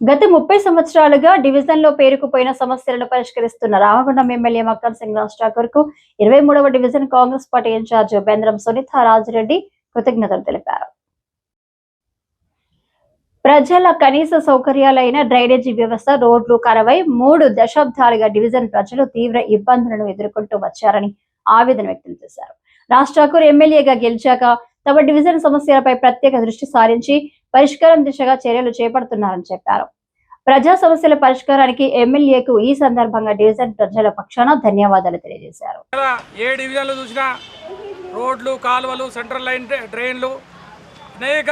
గత ముప్పై సంవత్సరాలుగా డివిజన్లో పేరుకుపోయిన సమస్యలను పరిష్కరిస్తున్న రామగుండం ఎమ్మెల్యే మక్కన్ సింగ్ రాజ్ ఠాకూర్కు ఇరవై మూడవ division Congress party in charge Bendram Sunitha Rajireddy కృతజ్ఞతలు తెలిపారు. ప్రజల కనీస సౌకర్యాలైన డ్రైనేజీ వ్యవస్థ రోడ్లు కరవై మూడు దశాబ్దాలుగా డివిజన్ ప్రజలు తీవ్ర ఇబ్బందులను ఎదుర్కొంటూ వచ్చారని ఆవేదన వ్యక్తం చేశారు. రాజ్ ఠాకూర్ ఎమ్మెల్యేగా గెలిచాక తమ డివిజన్ సమస్యలపై ప్రత్యేక దృష్టి సారించి పరిష్కారం దిశగా చర్యలు చేపడుతున్నారని చెప్పారు. ప్రజా సమస్యల పరిష్కారానికి ఎమ్మెల్యేకు ఈ సందర్భంగా డివిజన్ ప్రజల పక్షాన ధన్యవాదాలు తెలియజేశారు. ఏ డివిజన్లు చూసినా రోడ్లు కాలువలు సెంట్రల్ లైన్ డ్రైన్లు అనేక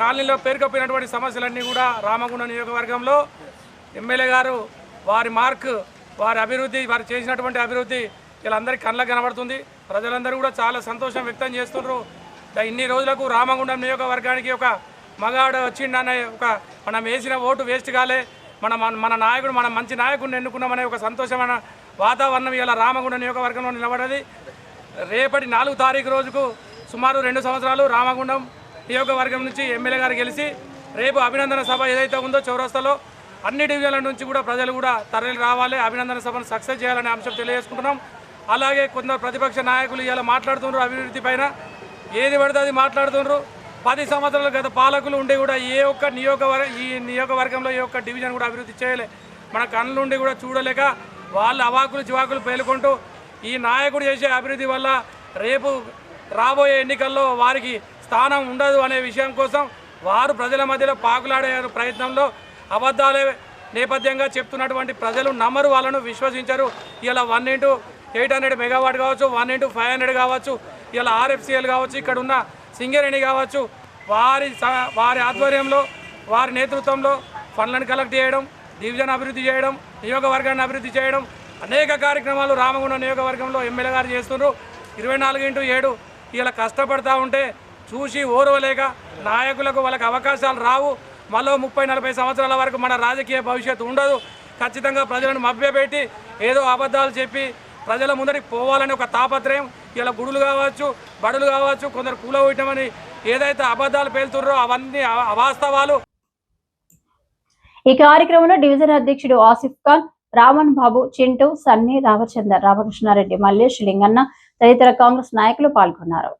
కాలనీలో పేరుకపోయినటువంటి సమస్యలన్నీ కూడా రామగుండం నియోజకవర్గంలో ఎమ్మెల్యే గారు వారి మార్క్ వారి అభివృద్ధి వారు చేసినటువంటి అభివృద్ధి వీళ్ళందరికీ కళ్ళకు కనబడుతుంది. ప్రజలందరూ కూడా చాలా సంతోషం వ్యక్తం చేస్తున్నారు. ఇన్ని రోజులకు రామగుండం నియోజకవర్గానికి ఒక మగాడు వచ్చిండనే ఒక మనం వేసిన ఓటు వేస్ట్ కాలే. మన మన- మన నాయకుడు మన మంచి నాయకుడిని ఎన్నుకున్నామనే ఒక సంతోషమైన వాతావరణం ఇలా రామగుండం నియోజకవర్గంలో నిలబడది. రేపటి నాలుగు తారీఖు రోజుకు సుమారు రెండు సంవత్సరాలు రామగుండం నియోజకవర్గం నుంచి ఎమ్మెల్యే గారు గెలిచి రేపు అభినందన సభ ఏదైతే ఉందో చౌరస్తాలో అన్ని డివిజన్ల నుంచి కూడా ప్రజలు కూడా తరలి రావాలి. అభినందన సభను సక్సెస్ చేయాలనే అంశం తెలియజేసుకుంటున్నాం. అలాగే కొందరు ప్రతిపక్ష నాయకులు ఇలా మాట్లాడుతున్నారు అభివృద్ధి పైన. ఏది పడితే అది మాట్లాడుతున్నారు పది సంవత్సరాల గత పాలకులు ఉండి కూడా ఏ ఒక్క నియోజకవర్గ ఈ నియోగవర్గంలో ఏ ఒక్క డివిజన్ కూడా అభివృద్ధి చేయలే. మన కళ్ళు ఉండి కూడా చూడలేక వాళ్ళు అవాకులు చివాకులు పేలుకుంటూ ఈ నాయకుడు చేసే అభివృద్ధి వల్ల రేపు రాబోయే ఎన్నికల్లో వారికి స్థానం ఉండదు అనే విషయం కోసం వారు ప్రజల మధ్యలో పాకులాడే ప్రయత్నంలో అబద్ధాలే నేపథ్యంగా చెప్తున్నటువంటి ప్రజలు నమ్మరు వాళ్ళను విశ్వసించరు. ఇలా one into eight hundred megawatt కావచ్చు వన్ ఇంటూ ఫైవ్ హండ్రెడ్ కావచ్చు ఇలా ఆర్ఎఫ్సిఎల్ కావచ్చు ఇక్కడ ఉన్న సింగరేణి కావచ్చు వారి స- వారి ఆధ్వర్యంలో వారి నేతృత్వంలో ఫండ్లను కలెక్ట్ చేయడం డివిజన్ అభివృద్ధి చేయడం నియోగవర్గాన్ని అభివృద్ధి చేయడం అనేక కార్యక్రమాలు రామగుండం నియోగవర్గంలో ఎమ్మెల్యే గారు చేస్తున్నారు ఇరవై నాలుగు ఇంటూ ఏడు ఇలా కష్టపడతా ఉంటే చూసి ఓర్వలేక నాయకులకు వాళ్ళకి అవకాశాలు రావు. మళ్ళీ ముప్పై నలభై సంవత్సరాల వరకు మన రాజకీయ భవిష్యత్తు ఉండదు. ఖచ్చితంగా ప్రజలను మభ్యపెట్టి ఏదో అబద్ధాలు చెప్పి ప్రజల ముందరికి పోవాలని ఒక తాపత్రయం. ఇలా గుడులు కావచ్చు బడులు కావచ్చు కొందరు కూలగొట్టమని ఏదైతే అబద్ధాలు పేలుతున్నారో అవన్నీ అవాస్తవాలు. ఈ కార్యక్రమంలో డివిజన్ అధ్యక్షుడు ఆసిఫ్ ఖాన్ రామన్ బాబు చింటూ సన్నీ రామచందర్ రామకృష్ణారెడ్డి మల్లేష్ లింగన్న తదితర కాంగ్రెస్ నాయకులు పాల్గొన్నారు.